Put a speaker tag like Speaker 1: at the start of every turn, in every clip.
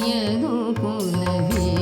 Speaker 1: எது போலவே.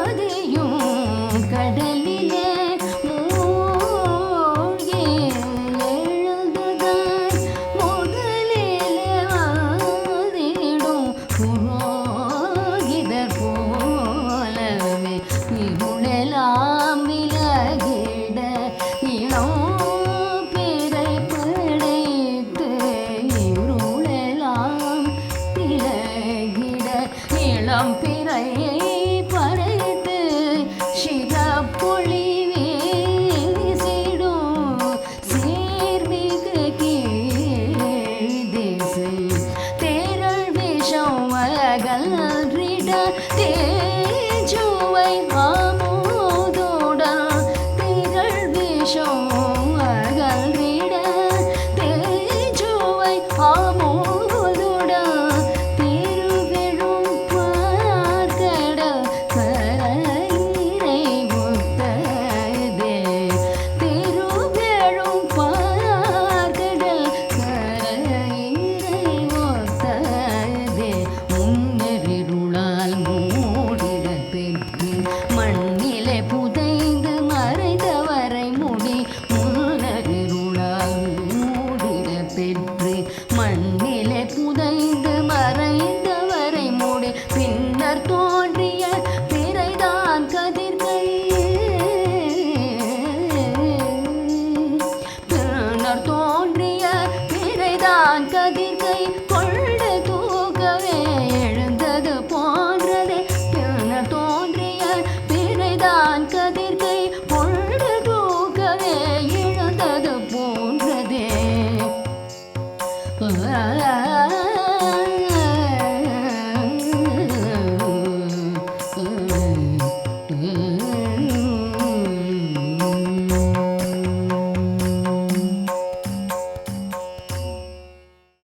Speaker 1: இளம் படைத்து சிறப்பொளி வீசிடும். சீர்மிகு கீழ்திசை தேரள் விஷம் அகன்றிட தேஜுவை பிறர் தோன்றிய பிறைதான் கதிர்கள். பிறர் தோன்றிய பிறைதான் கதிர்கள். கொள்ளு தூக்கவே எழுந்தது போன்றது. பிறர் தோன்றிய பிறைதான் கதிர்கள். கொள்ளு தூக்கவே எழுந்தது போன்றது.